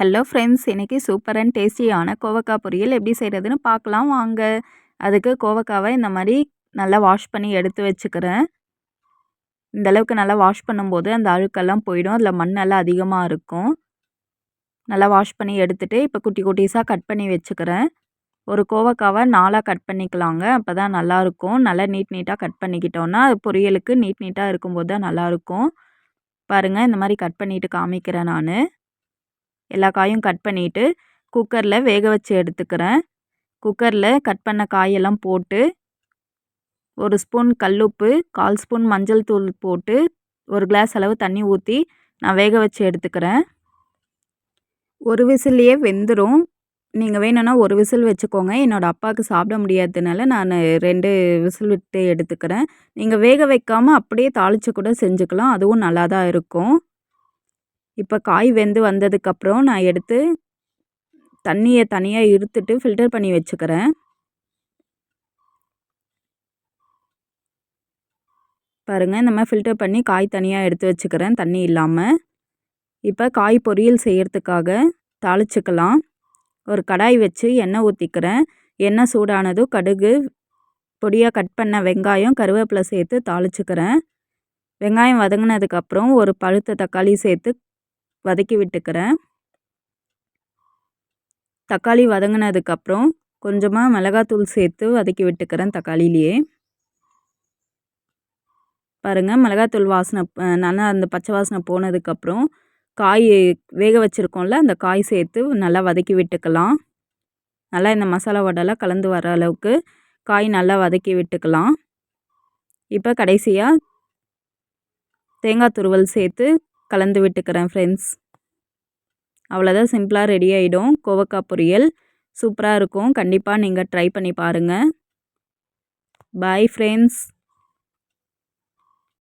Hello friends இன்றைக்கி super and டேஸ்டியான கோவக்காய் பொரியல் எப்படி செய்கிறதுன்னு பார்க்கலாம் வாங்க. அதுக்கு கோவக்காவை இந்த மாதிரி நல்லா வாஷ் பண்ணி எடுத்து வச்சுக்கிறேன். இந்த அளவுக்கு நல்லா வாஷ் பண்ணும்போது அந்த அழுக்கெல்லாம் போயிடும். அதில் மண்ணெல்லாம் அதிகமாக இருக்கும். நல்லா வாஷ் பண்ணி எடுத்துகிட்டு இப்போ குட்டி குட்டிஸாக கட் பண்ணி வச்சுக்கிறேன். ஒரு கோவக்காவை நாலாக கட் பண்ணிக்கலாங்க. அப்போ தான் நல்லாயிருக்கும் நல்லா நீட் நீட்டாக கட் பண்ணிக்கிட்டோன்னா பொரியலுக்கு நீட் நீட்டாக இருக்கும்போது தான் நல்லாயிருக்கும் பாருங்கள் இந்த மாதிரி கட் பண்ணிவிட்டு காமிக்கிறேன் நான். எல்லா காயும் கட் பண்ணிவிட்டு குக்கரில் வேக வச்சு எடுத்துக்கிறேன். குக்கரில் கட் பண்ண காயெல்லாம் போட்டு ஒரு ஸ்பூன் கல்லுப்பு கால் ஸ்பூன் மஞ்சள் தூள் போட்டு ஒரு கிளாஸ் அளவு தண்ணி ஊற்றி நான் வேக வச்சு எடுத்துக்கிறேன். ஒரு விசிலையே வெந்துடும் நீங்கள் வேணும்னா ஒரு விசில் வச்சுக்கோங்க. என்னோடய அப்பாவுக்கு சாப்பிட முடியாததுனால நான் ரெண்டு விசில் விட்டு எடுத்துக்கிறேன். நீங்கள் வேக வைக்காமல் அப்படியே தாளித்து கூட செஞ்சுக்கலாம். அதுவும் நல்லா தான் இருக்கும். இப்போ காய் வெந்து வந்ததுக்கப்புறம் நான் எடுத்து தண்ணியை தனியாக இருத்துட்டு ஃபில்டர் பண்ணி வச்சுக்கிறேன். பாருங்கள் இந்த மாதிரி ஃபில்டர் பண்ணி காய் தனியாக எடுத்து வச்சுக்கிறேன் தண்ணி இல்லாமல் இப்போ காய் பொரியல் செய்கிறதுக்காக தாளிச்சுக்கலாம். ஒரு கடாய் வச்சு எண்ணெய் ஊற்றிக்கிறேன் எண்ணெய் சூடானதும் கடுகு பொடியாக கட் பண்ண வெங்காயம் கருவேப்பிலை சேர்த்து தாளிச்சுக்கிறேன். வெங்காயம் வதங்கினதுக்கப்புறம் ஒரு பழுத்த தக்காளி சேர்த்து வதக்கி விட்டுக்கிறேன். தக்காளி வதங்கினதுக்கப்புறம் கொஞ்சமாக மிளகாத்தூள் சேர்த்து வதக்கி விட்டுக்கிறேன் தக்காளிலேயே பாருங்கள் மிளகாத்தூள் வாசனை நல்லா அந்த பச்சை வாசனை போனதுக்கப்புறம் காய் வேக வச்சுருக்கோம்ல அந்த காய் சேர்த்து நல்லா வதக்கி விட்டுக்கலாம். நல்லா இந்த மசாலா வடலாம் கலந்து வர அளவுக்கு காய் நல்லா வதக்கி விட்டுக்கலாம். இப்போ கடைசியாக தேங்காய் துருவல் சேர்த்து கலந்து விட்டுக்கிறேன் ஃப்ரெண்ட்ஸ் அவ்வளோதான் சிம்பிளாக ரெடி ஆகிடும் கோவக்காய் பொரியல் சூப்பராக இருக்கும். கண்டிப்பாக நீங்கள் ட்ரை பண்ணி பாருங்கள் பாய் ஃப்ரெண்ட்ஸ்